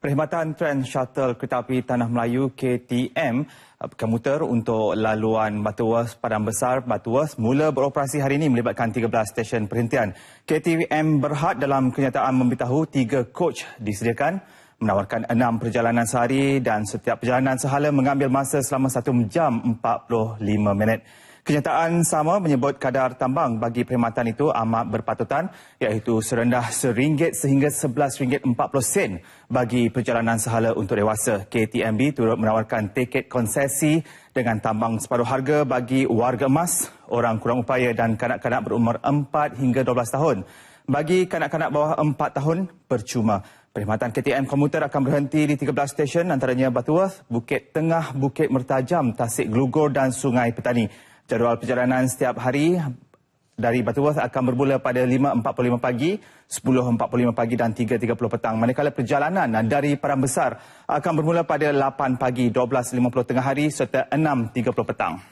Perkhidmatan Trend Shuttle Kereta Api Tanah Melayu KTM komuter untuk laluan Butterworth Padang Besar Butterworth mula beroperasi hari ini melibatkan 13 stesen perhentian. KTM berhad dalam kenyataan memberitahu tiga coach disediakan menawarkan enam perjalanan sehari dan setiap perjalanan sehala mengambil masa selama 1 jam 45 minit. Kenyataan sama menyebut kadar tambang bagi perkhidmatan itu amat berpatutan iaitu serendah RM1 sehingga RM11.40 bagi perjalanan sehala untuk dewasa. KTMB turut menawarkan tiket konsesi dengan tambang separuh harga bagi warga emas, orang kurang upaya dan kanak-kanak berumur 4 hingga 12 tahun. Bagi kanak-kanak bawah 4 tahun, percuma. Perkhidmatan KTM komuter akan berhenti di 13 stesen antaranya Butterworth, Bukit Tengah, Bukit Mertajam, Tasik Gelugor dan Sungai Petani. Jadual perjalanan setiap hari dari Butterworth akan bermula pada 5.45 pagi, 10.45 pagi dan 3.30 petang. Manakala perjalanan dari Padang Besar akan bermula pada 8 pagi, 12.50 tengah hari serta 6.30 petang.